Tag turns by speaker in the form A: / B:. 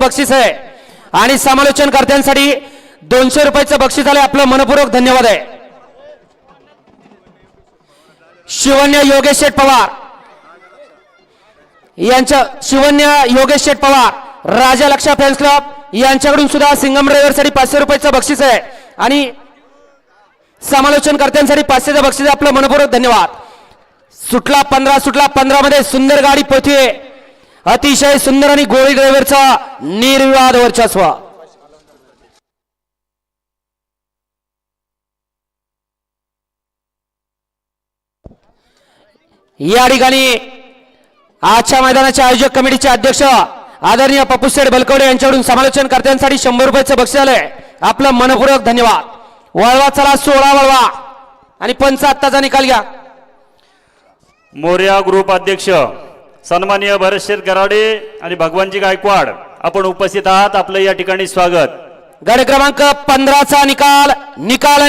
A: बक्षीस आहे. आणि समालोचनकर्त्यांसाठी दोनशे रुपयाचं बक्षीस आलंय. आपलं मनपूर्वक धन्यवाद आहे. शिवन्य योगेश शेठ पवार. यांच्या शिवन्य योगेश शेठ पवार राजा लक्षा फॅन्स क्लब यांच्याकडून सुद्धा सिंगम ड्रायव्हरसाठी पाचशे रुपयाचं बक्षीस आहे. आणि समालोचनकर्त्यांसाठी पाचशेचं बक्षीस आपलं मनपूर्वक धन्यवाद. सुटला पंधरा सुटला पंधरा मध्ये सुंदर गाडी पोहतीये अतिशय सुंदर आणि गोळी ड्रायव्हरचा निर्विवाद वर्चस्व. या ठिकाणी आजच्या मैदानाच्या आयोजक कमिटीचे अध्यक्ष आदरणीय पप्पूसेठ बलकवडे यांच्याकडून समालोचनकर्त्यांसाठी शंभर रुपयाचं बक्षीस आलंय. आपलं मनपूर्वक धन्यवाद. वळवा चला सोळा वळवा. आणि पंच आत्ताचा निकाल घ्या.
B: मोर्या ग्रुप अध्यक्ष सन्माननीय भरतशेठ गराडे आणि भगवानजी गायकवाड आपण उपस्थित आहात. आपलं या ठिकाणी स्वागत.
A: गड क्रमांक पंधराचा निकाल निकाल